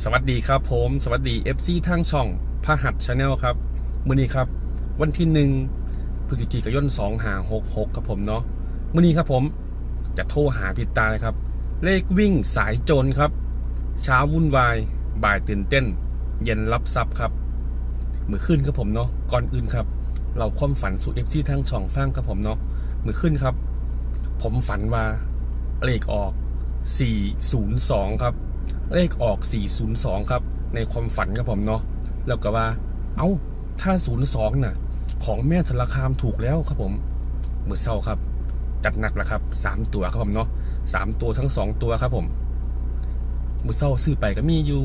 สวัสดีครับผม สวัสดี FC ทางช่องพหัสชาแนลครับมื้อนี้ครับ วันที่หนึ่งพฤศจิกายน2หา66ครับผมเนาะมื้อนี้ครับผมจะโทรหาพี่ตายครับ เลขวิ่งสายโจรครับ เช้าวุ่นวาย บ่ายตื่นเต้น เย็นรับทรัพย์ครับมือขึ้นครับผมเนาะก่อนอื่นครับ เราความฝันสู่ FC ทางช่องฟังครับผมเนาะมือขึ้นครับ ผมฝันว่าเลขออก 402 ครับ เลขออก 402 ครับ ในความฝันครับผมเนาะแล้วก็ว่า เอ้า ถ้า 02 น่ะ ของแม่สารคามถูกแล้วครับผมมือเศร้าครับ จัดหนักแล้วครับ 3 ตัวครับผมเนาะ3ตัวทั้ง 2 ตัวครับผมมือเศร้าซื้อไปก็มีอยู่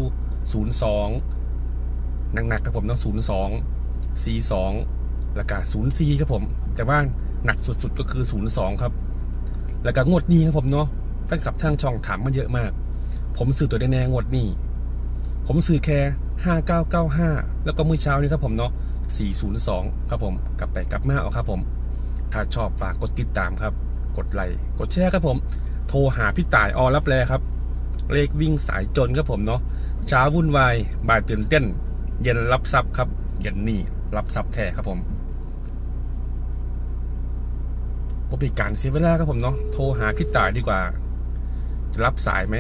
02 หนักๆครับผมเนาะ02 42แล้วก็04ครับผม แต่ว่าหนักสุดๆก็คือ 02 ครับ แล้วก็งวดนี้ครับผมเนาะแฟนคลับทางช่องถามมาเยอะมาก ผมซื้อตัวแน่งวดนี้ ผมซื้อแค่5995แล้วก็มื้อเช้านี้ครับผมเนาะ402ครับผมกลับไปกลับมาเอาครับผม ถ้าชอบฝากกดติดตามครับ กดไลค์กดแชร์ครับผม โทรหาพี่ต่ายอรับแลครับ เลขวิ่งสายจนครับผมเนาะเช้าวุ่นวายบ่ายตื่นเต้น เย็นรับทรัพย์ครับเย็นนี่รับทรัพย์แท้ครับผมผมเป็นการเสียเวลาครับผมเนาะโทรหาพี่ต่ายดีกว่า จะรับสายไหม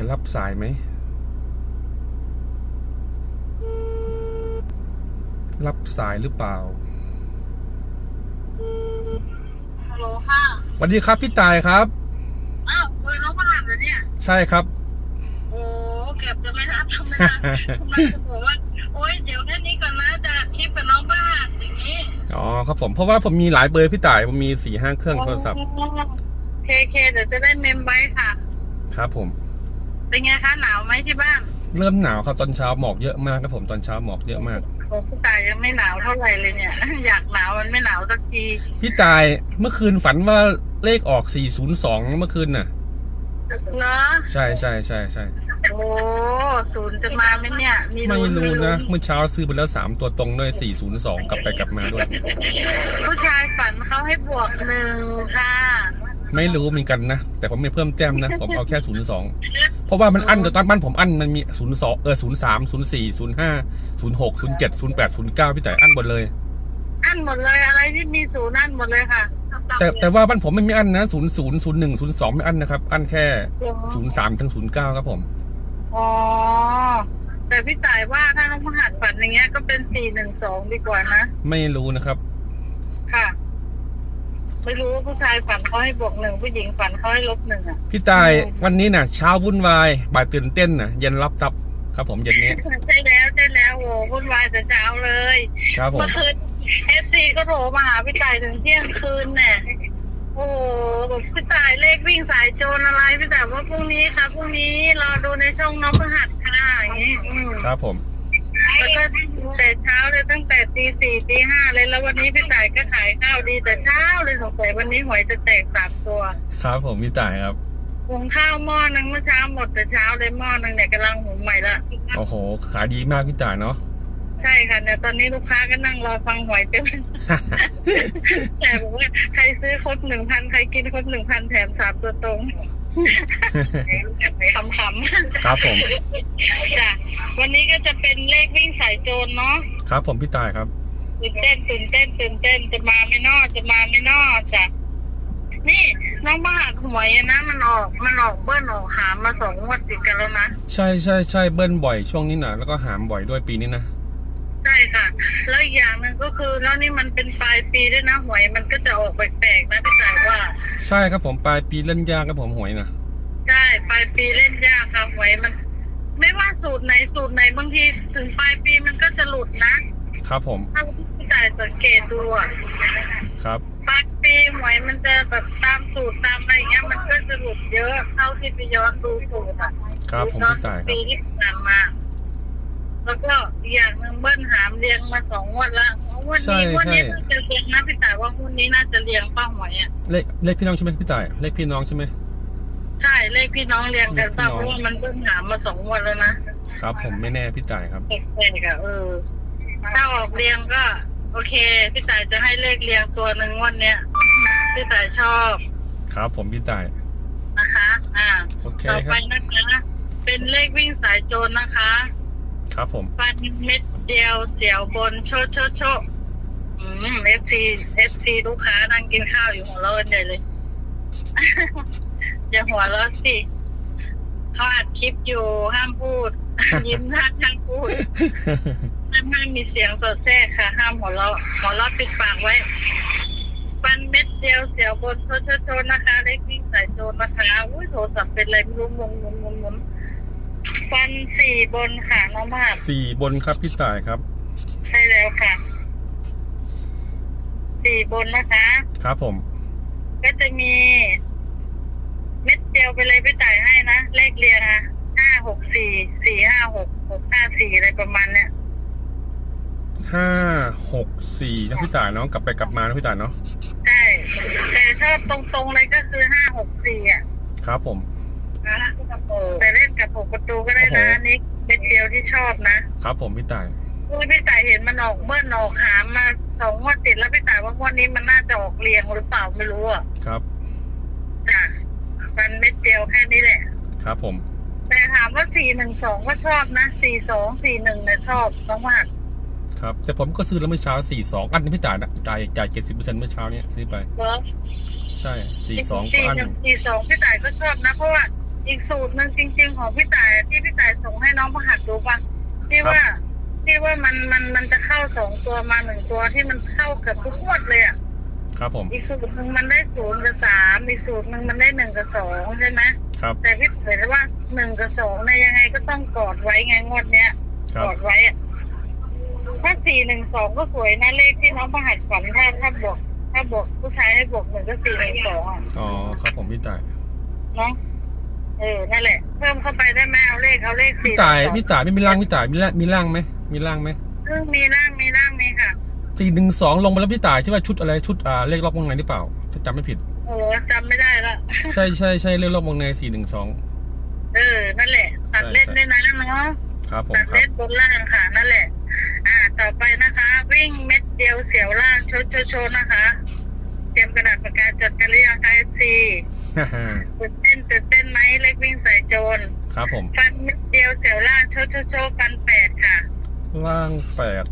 จะรับสายไหม รับสายหรือเปล่าฮัลโหลค่ะสวัสดีครับพี่ตายครับ อ้าวเบอร์น้องบ้านเหรอเนี่ย ใช่ครับ โอ้เก็บจะไม่รับทำไมล่ะทำไมจะบอกว่า โอ๊ยเดี๋ยวแค่นี้ก่อนนะจะคลิปกับน้องบ้านอย่างนี้อ๋อครับผมเพราะว่าผมมีหลายเบอร์พี่ต่ายผมมีสี่ห้าเครื่องโทรศัพท์เคเคเดี๋ยวจะได้เมมไว้ค่ะ ครับผม เป็นไงคะหนาวไหมที่บ้านเริ่มหนาวครับตอนเช้าหมอกเยอะมากครับผมตอนเช้าหมอกเยอะมากโอ้พี่ตายยังไม่หนาวเท่าไหร่เลยเนี่ย อยากหนาวมันไม่หนาวสักทีพี่ตายเมื่อคืนฝันว่าเลขออก 402 เมื่อคืนน่ะเนาะใช่ใช่ใช่ใช่โอ้ศูนย์จะมาไหมเนี่ยมีไม่ลุ้นรู้มีนะลุ้นเมื่อเช้าซื้อไปแล้ว3ตัวตรงด้วย402กลับไปกลับมาด้วย ผู้ชายฝันเขาให้บวกหนึ่งค่ะ ไม่รู้เหมือนกันนะ แต่ผมไม่เพิ่มแต้มนะ ผมเอาแค่02เพราะว่ามันอั้นแต่ตอนบ้านผมอั้นมันมี02เออ03 04 05 06 07 08 09พี่แต่อั้นหมดเลย อันหมดเลยอะไรที่มีศูนย์อันหมดเลยค่ะ แต่แต่ว่าบ้านผมไม่มีอั้นนะ00 01 02ไม่อั้นนะครับ อั้นแค่03ถึง09ครับผมอ๋อแต่พี่ต่ายว่าถ้าน้องพหัสฝันอย่างเงี้ยก็เป็นสี่หนึ่งสองดีกว่านะ ไม่รู้นะครับ ค่ะ ไม่รู้ว่าผู้ชายฝันเขาให้บวกหนึ่งผู้หญิงฝันเขาให้ลบหนึ่งอะพี่ตายวันนี้น่ะ เช้าวุ่นวายบ่ายตื่นเต้นน่ะ เย็นรับทับครับผมเย็นนี้ ใช่แล้วใช่แล้วโว้วุ่นวายแต่เช้าเลยครับผมเมื่อคืนเอฟซีก็โทรมาหาพี่ต่ายถึงเที่ยงคืนเนี่ยโอ้โหบอกพี่ต่ายเลขวิ่งสายโจรอะไรพี่ต่ายว่าพรุ่งนี้ค่ะพรุ่งนี้รอดูในช่องน้องพหัสค่ะอย่างนี้อืมครับผมแล้วก็ แต่เช้าเลยตั้งแต่ตีสี่ตีห้าเลยแล้ววันนี้พี่ต่ายก็ขายข้าวดีแต่เช้าเลยสงสัยวันนี้หวยจะแตกสามตัวครับผมพี่ตายครับหุงข้าวหม้อนึงเมื่อเช้าหมดแต่เช้าเลยหม้อนึงเนี่ยกำลังหุงใหม่ละโอ้โหขายดีมากพี่ตายเนาะใช่ค่ะเนี่ยตอนนี้ลูกค้าก็นั่งรอฟังหวยเต็มแต่บอกว่าใครซื้อครบหนึ่งพันใครกินครบหนึ่งพันแถมสามตัวตรงคำคำครับผมจ้ะวันนี้ ก็จะเป็นเลขวิ่งสายโจรเนาะครับ ผมพี่ตายครับ ตื่นเต้นตื่นเต้นตื่นเต้นจะมาไม่นอจะมาไม่นอจ้ะนี่น้องบ้าหวยอะนะมันออกมันออกเบิ้ลออกหามมาสองงวดติดกันแล้วนะใช่ใช่ใช่เบิ้ลบ่อยช่วงนี้นะแล้วก็หามบ่อยด้วยปีนี้นะใช่ค่ะ แล้วอีกอย่างหนึ่งก็คือแล้วนี่มันเป็นปลายปีด้วยนะหวยมันก็จะออกแปลกๆนะพี่สายว่า ใช่ครับผมปลายปีเล่นยากครับผมหวยนะใช่ปลายปีเล่นยากค่ะหวยมัน ไม่ว่าสูตรไหนสูตรไหนบางทีถึงปลายปีมันก็จะหลุดนะครับผมถ้าพี่สายสังเกตดูอะครับ ปลายปีหวยมันจะแบบตามสูตรตามอะไรเงี้ย มันก็จะหลุดเยอะเท่าที่ไปย้อนดูสูตรอะครับผมย้อนพี่ตายครัปีบที่ผ่านมา แล้วก็อีกอย่างหนึ่งเบิ้ลหามเรียงมาสองงวดละงวดใช่นี้งวดนี้ใช่น่าจะเรียงนะพี่สายว่างวดนี้น่าจะเรียงป้าหวยอะเลขเลขพี่น้องใช่ไหมพี่ตายเลขพี่น้องใช่ไหมใช่ เลขพี่น้องเรียงกันป้าเลขพี่น้องเพราะว่ามันเบิ้ลหามมาสองงวดแล้วนะครับ ผมไม่แน่พี่ตายครับแปลกๆอะเออ ถ้าออกเรียงก็ โอเค พี่สายจะให้เลขเรียงตัวหนึ่งงวดเนี้ยพี่ต่ายชอบครับผมพี่ต่าย นะคะ อ่า โอเคต่อคไปรับ นะคะเป็นเลขวิ่งสายโจรนะคะ ครับผม ฟันเม็ดเดียวเสียวบนโชโชโชอืมเอฟซีเอฟซีลูกค้านั่งกินข้าวอยู่หัวเราะกันใหญ่เลย อย่าหัวเราะสิเขาอัดคลิปอยู่ห้ามพูด ยิ้มห้ามห้ามพูดห้ามห้ามมีเสียงสอดแทรกค่ะ ห้ามหัวเราะหัวเราะปิดปากไว้ฟันเม็ดเดียวเสียวบนโชโชโชนะคะ เล็กวิ่งสายโจรนะคะอุ้ยโทรศัพท์เป็นอะไรไม่รู้งงงงงงงฟันสี่บนค่ะน้องมากสี่บนครับพี่ต่ายครับ ใช่แล้วค่ะ สี่บนนะคะ ครับผม ก็จะมี เม็ดเดียวไปเลยพี่จ่ายให้นะ เลขเรียงอะห้าหกสี่สี่ห้าหกหกห้าสี่อะไรประมาณเนี้ยห้าหกสี่นะพี่ต่ายเนาะกลับไปกลับมานะพี่ต่ายเนาะใช่แต่ชอบตรงๆเลยก็คือห้าหกสี่อะครับผม แต่เล่นกับหกประตูก็ได้นะโอ้โหอันนี่เม็ดเดียวที่ชอบนะครับผมพี่ต่ายอุ้ยพี่จ่ายเห็นมันออกเมื่อนออกหามมาสองงวดติดแล้วพี่จ่ายว่างวดนี้มันน่าจะออกเรียงหรือเปล่าไม่รู้อะครับจ้ะมันเม็ ดเดียวแค่นี้แหละ ครับผม แต่ถามว่าสี่หนึ่งสองก็ชอบนะสี่สองสี่หนึ่งเนี่ยชอบน้องมากครับ แต่ผมก็ซื้อแล้วเมื่อเช้าสี่สองอันนี้พี่จ่ายนะจ่ายจ่ายเจ็ดสิบเปอร์เซ็นต์เมื่อเช้าเนี้ยซื้อไปเวิร์กใช่สี่สองก็สี่อันหนึ่งสี่สองพี่ต่ายก็ชอบนะ เพราะว่าอีกสูตรหนึ่งจริง ๆ ของพี่ต่ายที่พี่ต่ายส่งให้น้องประหัดดูปะที่ว่าที่ว่ามันมันมันจะเข้าสองตัวมาหนึ่งตัวที่มันเข้าเกือบทุกงวดเลยอะ ครับผม อีกสูตรหนึ่งมันได้ศูนย์กับสามอีกสูตรหนึ่งมันได้หนึ่งกับสองใช่ไหมครับ แต่พี่เห็นว่าหนึ่งกับสองเนี่ยยังไงก็ต้องกอดไว้ไงงวดเนี้ยครับ กอดไว้อะถ้าสี่หนึ่งสองก็สวยนะเลขที่น้องประหัดฝันถ้าถ้าบวกถ้าบวกผู้ชายให้บวกหนึ่งก็สี่หนึ่งสองอะอ๋อ ครับผมพี่ต่าย เนาะเออนั่นแหละ เพิ่มเข้าไปได้ไหมเอาเลขเอาเลขสี่พี่ต่าย พี่ต่ายไม่มีร่างพี่ต่ายมีร่างมีร่างไหมมีร่างไหมเพิ่งมีร่างมีร่างมีค่ะ สี่หนึ่งสองลงไปแล้วพี่ต่ายที่ว่าชุดอะไรชุดอ่าเลขรอบวงในหรือเปล่าถ้าจำไม่ผิด โอ้จำไม่ได้ละใช่ใช่ใช่เลขรอบวงในสี่หนึ่งสองเออนั่นแหละตัดเล่นใช่ได้นะเนาะครับผมตัดครัเล่บนบนล่างค่ะนั่นแหละ อ่า ต่อไปนะคะ วิ่งเม็ดเดียวเสียวล่างโชว์โชว์โชว์นะคะ เตรียมกระดาษปากกาจดกันหรือยังคะเอฟซีตื่นเต้นตื่นเต้นไหมเล็กวิ่งใส่โจรครับผมฟันเม็ดเดียวเสียวล่างโชว์โชว์โชว์ฟันแปดค่ะ ล่างแปด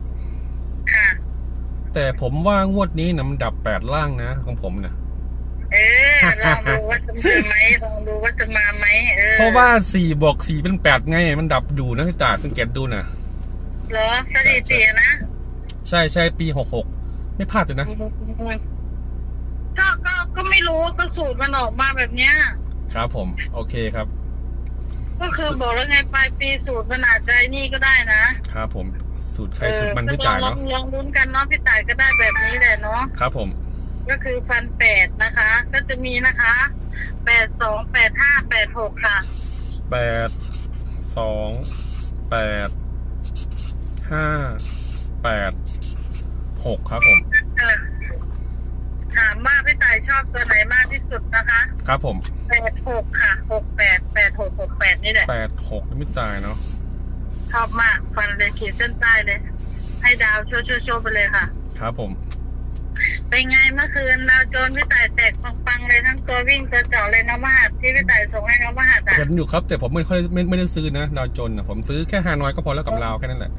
ค่ะ แต่ผมว่างวดนี้นะมันดับแปดล่างนะของผมนะเออลองดูว่าจะมาไหมลองดูว่าจะมาไหมเออเพราะว่าสี่บวกสี่เป็นแปดไง มันดับอยู่นะพี่ต่ายสังเกตดูนะเหรอสถิติอะนะใช่ใช่ปีหกหกไม่พลาดเลยนะก็ก็ก็ไม่รู้ก็สูตรมันออกมาแบบเนี้ยครับผม โอเคครับ ก็คือบอกแล้วไงปลายปีสูตรมันอาจจะไอ้นี่ก็ได้นะครับผม สูตรใครสูตรมันพี่ลต่าอยงลอเนาะงลองลุ้นกันเนาะพี่ต่ายก็ได้แบบนี้แหละเนาะครับผม ก็คือฟันแปดนะคะ ก็จะมีนะคะแปดสองแปดห้าแปดหกค่ะแปดสองแปดห้าแปดหกครับผมเออถามว่าพี่ต่ายชอบตัวไหนมากที่สุดนะคะครับผมแปดหกค่ะหกแปดแปดหกหกแปดนี่แหละแปดหกไม่ตายเนาะ ชอบมากฟันเลยขีดเส้นใต้เลย ให้ดาวโชว์โชว์โชว์ไปเลยค่ะ ครับผม เป็นไงเมื่อคืนดาวโจนพี่ต่ายแตกปังๆเลยทั้งตัววิ่งตัวเจาะเลยน้องมหัดที่พี่ต่ายส่งให้น้องมหัดอะเห็นอยู่ครับ แต่ผมไม่ค่อยไม่ไม่ได้ซื้อนะดาวจนนะผมซื้อแค่ฮานอยก็พอแล้วกับลาวแค่นั้นแหละ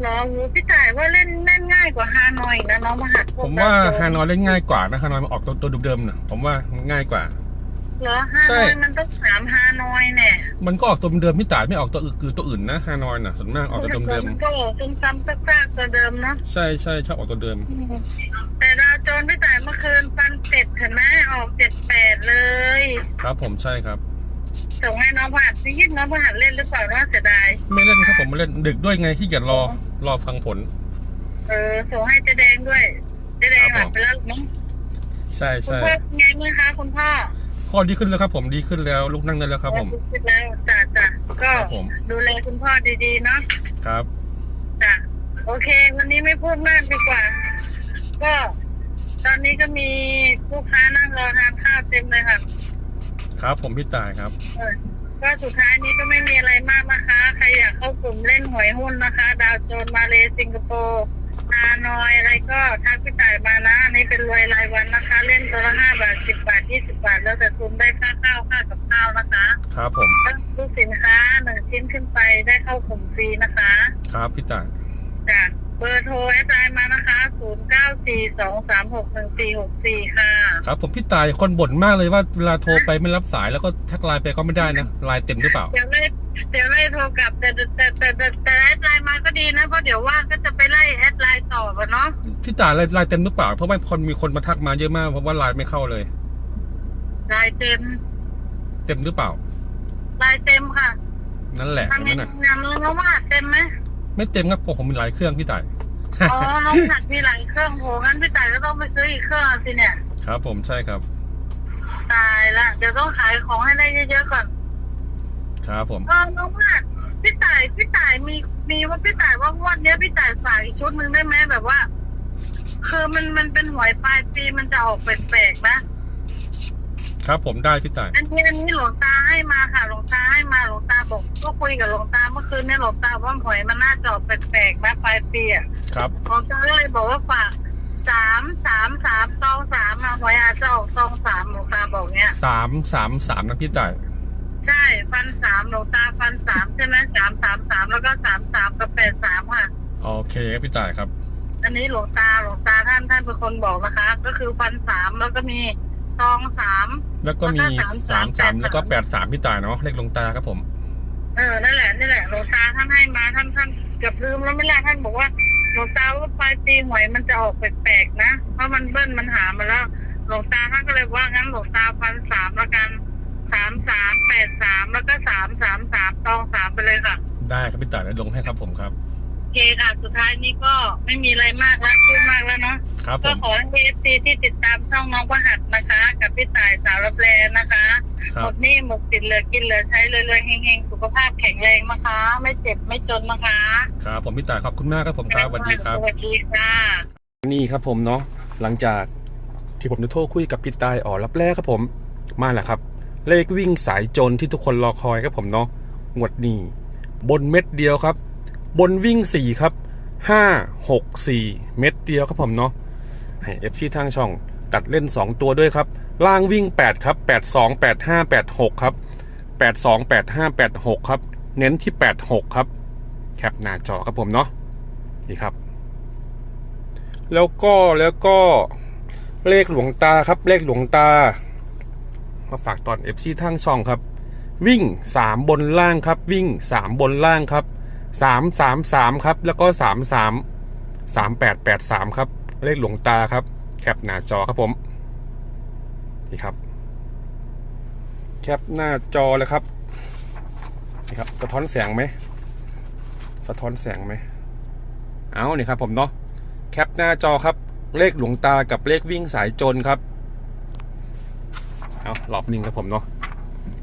เหรอหูพี่ต่ายว่าเล่นเล่นง่ายกว่าฮานอยอีกนะน้องมหัดพผมว่าดโจฮานอยเล่นง่ายกว่านะฮานอยมันออกตัวตัวเดิมๆนะผมว่ามันง่ายกว่า เหรอฮาใช่นอยมันต้องสามฮานอยเนี่ยมันก็ออกตัวเดิมพี่ต่ายไม่ออกตัวอื่นคือตัวอื่นนะฮานอยนะส่วนมากออกตัวเดิมมันก็ออกซ้ำๆซากๆตัวเดิมเนาะๆใช่ใช่ชอบออกตัวเดิม แต่ดาวโจนพี่ต่ายเมื่อคืนฟันเจ็ดเห็นไหมออกเจ็ดแปดเลย ครับผมใช่ครับส่งให้น้องมหัดนี่ยินน้องมหัดเล่นหรือเปล่าน่าเสียดายไม่เล่นครับผมไม่เล่นดึกด้วยไงที่เกียจรอรอฟังผล เออส่งให้เจ๊แดงด้วยเจ๊แดงคหรัลับบผมไปแล้วมั้งใช่คุณใช่พ่อเป็นไงเมื่อคะคุณพ่อ พ่อดีขึ้นแล้วครับ ผมดีขึ้นแล้วลุกนั่งได้แล้วครับ ผมคิดแล้วจ้ะจ้ะก็ครับผมดูแลคุณพ่อดีๆเนาะครับจ้ะโอเค วันนี้ไม่พูดมากดีกว่า ก็ตอนนี้ก็มีลูกค้านั่งรอทานข้าวเต็มเลยค่ะครับ ผมพี่ต่ายครับเออก็สุดท้ายนี้ก็ไม่มีอะไรมากนะคะ ใครอยากเข้ากลุ่มเล่นหวยหุ้นนะคะ ดาวโจนมาเลสิงคโปร์ มาหน่อยอะไรก็ทักพี่ต่ายมานะอันนี้เป็นรวยรายวันนะคะ เล่นตัวละห้าบาทสิบบาทยี่สิบบาท แล้วแต่คุณได้ค่าข้าวค่ากับข้าวนะคะครับผมถ้าซื้อสินค้าหนึ่งชิ้นขึ้นไปได้เข้ากผมฟรีนะคะครับพี่ต่ายจ้ะเบอร์โทรแอดไลน์มานะคะศูนย์เก้าสี่สองสามหกหนึ่งสี่หกสี่ค่ะครับผมพี่ต่ายคนบ่นมากเลยว่าเวลาโทรไปไม่รับสายแล้วก็แท็กไลน์ไปก็ไม่ได้นะไลน์เต็มหรือเปล่า เดี๋ไม่ เดี๋ยวไล่โทรกลับแต่แต่แต่แต่แต่แต่แอดไลน์มาก็ดีนะเพราะเดี๋ยวว่างก็จะไปไล่แอดไลน์ต่อกันเนาะพี่ต่ายไลน์ไลน์เต็มหรือเปล่าเพราะว่าคนมีคนมาทักมาเยอะมากเพราะว่าไลน์ไม่เข้าเลย ไลน์เต็มเต็มหรือเปล่า ไลน์เต็มค่ะนั่นแหละทำนั่ยังนน่ะงานน้องว่าเต็มไหมไม่เต็มครับผมผมมีหลายเครื่องพี่ต่ายอ๋อน้องหนักมีหลายเครื่องโหงั้นพี่ต่ายก็ต้องไปซื้ออีกเครื่องสิเนี่ย ครับ ผมใช่ครับ ตายละเดี๋ยวต้องขายของให้ได้เยอะๆก่อน ครับผมเออน้องว่าพี่ต่ายพี่ต่ายมีมีว่าพี่ต่ายว่างวดเนี้ยพี่ต่ายฝากอีกชุดหนึ่งได้ไหมแบบว่า คือมันมันเป็นหวยปลายปีมันจะออกแปลกๆนะครับผมได้พี่ต่ายอันนี้อันนี้หลวงตาให้มาค่ะหลวงตาให้มาหลวงตาบอกก็คุยกับหลวงตาเมื่อคืนเนี่ยหลวงตาว่าหวยมันน่าจะออกแปลกๆนะปลายปีอะครับหลวงตาก็เลยบอกว่าฝากสามสามสามตองสามอะหวยอาจจะออกตองสามหลวงตาบอกเนี้ยสามสามสามนะพี่ต่าย ใช่ฟันสามหลวงตาฟันสามใช่ไหมสามสามสามแล้วก็สามสามกับแปดสามค่ะ โอเคครับพี่ต่ายครับ อันนี้หลวงตาหลวงตาท่านท่านเป็นคนบอกนะคะ ก็คือฟันสามแล้วก็มีตองสามแล้วก็มีแล้วก็สามสาสามมแล้วก็แปดสามพี่ต่ายเนาะเลขลงตาครับผม เออนั่นแหละนี่แหละหลวงตาท่านให้มาท่านท่านเกือบลืมแล้วไม่แหละท่านบอกว่าหลวงตาว่าปลายปีหวยมันจะออกแปลกๆนะเพราะมันเบิ้ลมันหามาแล้ว หลวงตาท่านก็เลยว่างั้นหลวงตาพันสามละกัน สามสามแปดสามแล้วก็สามสามสามตองสามไปเลยค่ะ ได้ครับพี่ต่ายได้ลงให้ครับผมครับ โอเคค่ะ สุดท้ายนี้ก็ไม่มีอะไรมากแล้วพูดมากแล้วเนาะครับผก็ม ขอให้เอฟซีที่ติดตามช่องน้องประหัดนะคะ กับพี่ต่ายสาวรับแลนะคะครัหมบดหนี่หมดสินเหลือกินเหลือใช้เลยเลยๆเฮงๆสุขภาพแข็งแรงนะคะ ไม่เจ็บไม่จนนะคะครับผมพี่ต่ายขอบคุณมากครับผมครับสวัสดีครับ สวัสดีค่ะ นี่ครับผมเนาะหลังจากที่ผมได้โทรคุยกับพี่ตายอ๋อรับแรกครับผมมาแหละครับ เลขวิ่งสายจนที่ทุกคนรอคอยครับผมเนาะงวดนี้ บนเม็ดเดียวครับ บนวิ่ง 4 ครับ 5 6 4 เม็ดเดียวครับผมเนาะให้เอฟที่ทางช่อง ตัดเล่น 2 ตัวด้วยครับ ล่างวิ่ง 8 ครับ 8 2 8 5 8 6 ครับ 8 2 8 5 8 6 ครับ เน้นที่ 8 6 ครับ แคปหน้าจอครับผมเนาะนี่ครับ แล้วก็แล้วก็เลขหลวงตาครับเลขหลวงตา มาฝากตอน FC ทั้งช่องครับ วิ่ง 3 บนล่างครับ วิ่ง 3 บนล่างครับ 3 3 3 ครับ แล้วก็ 3 3 3 8 8 3 ครับ เลขหลวงตาครับ แคปหน้าจอครับผม นี่ครับ แคปหน้าจอเลยครับ นี่ครับสะท้อนแสงไหมสะท้อนแสงไหมเอานี่ครับผมเนาะแคปหน้าจอครับเลขหลวงตากับเลขวิ่งสายจนครับ เอาหลอบหนึ่งครับผมเนาะ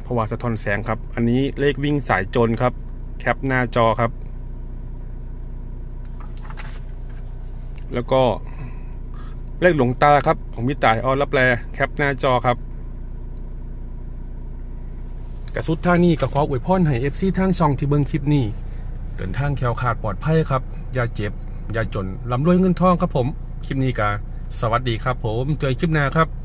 เพราะว่าสะท้อนแสงครับ อันนี้เลขวิ่งสายจนครับ แคปหน้าจอครับ แล้วก็เลขหลวงตาครับ ของพี่ต่ายออรับแลแคปหน้าจอครับกระสุดท่านี้ก็ขออวยพรให้เอฟซีทางช่องที่เบิ่งคลิปนี้เดินทางแคล้วขาดปลอดภัยครับ อย่าเจ็บ อย่าจนลำรวยเงินทองครับผม คลิปนี้กาสวัสดีครับผม เจอคลิปหน้าครับ